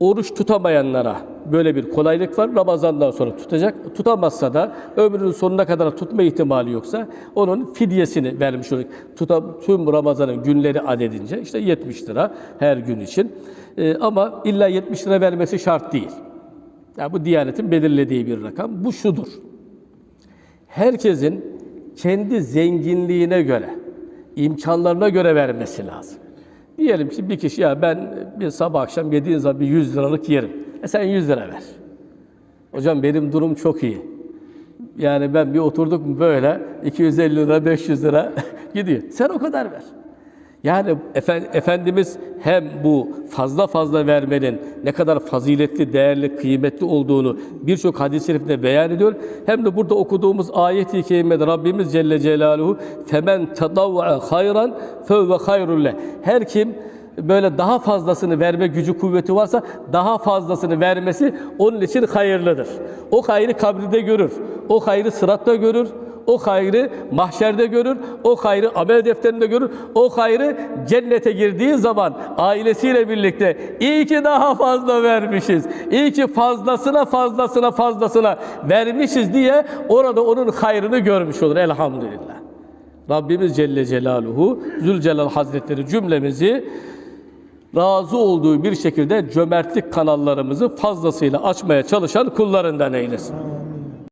Oruç tutamayanlara böyle bir kolaylık var. Ramazandan sonra tutacak. Tutamazsa da ömrünün sonuna kadar tutma ihtimali yoksa onun fidyesini vermiş olacak. Tutam, tüm Ramazan'ın günleri adedince işte 70 lira her gün için. Ee, ama illa 70 lira vermesi şart değil. Yani bu Diyanet'in belirlediği bir rakam. Bu şudur. Herkesin kendi zenginliğine göre, imkanlarına göre vermesi lazım. Diyelim ki bir kişi ya ben bir sabah akşam yediğin zaman bir 100 liralık yerim. E sen 100 lira ver. Hocam benim durum çok iyi. Yani ben bir oturduk mu böyle 250 lira 500 lira gidiyor. Sen o kadar ver. Yani Efe- Efendimiz hem bu fazla fazla vermenin ne kadar faziletli, değerli, kıymetli olduğunu birçok hadis-i şerifte beyan ediyor. Hem de burada okuduğumuz ayet-i kerimede Rabbimiz Celle Celaluhu femen tadavva hayran fevve hayrul leh. Her kim böyle daha fazlasını verme gücü kuvveti varsa daha fazlasını vermesi onun için hayırlıdır. O hayrı kabride görür. O hayrı sıratta görür. O hayrı mahşerde görür, o hayrı amel defterinde görür, o hayrı cennete girdiği zaman ailesiyle birlikte iyi ki daha fazla vermişiz, iyi ki fazlasına fazlasına fazlasına vermişiz diye orada onun hayrını görmüş olur elhamdülillah. Rabbimiz Celle Celaluhu, Zülcelal Hazretleri cümlemizi razı olduğu bir şekilde cömertlik kanallarımızı fazlasıyla açmaya çalışan kullarından eylesin.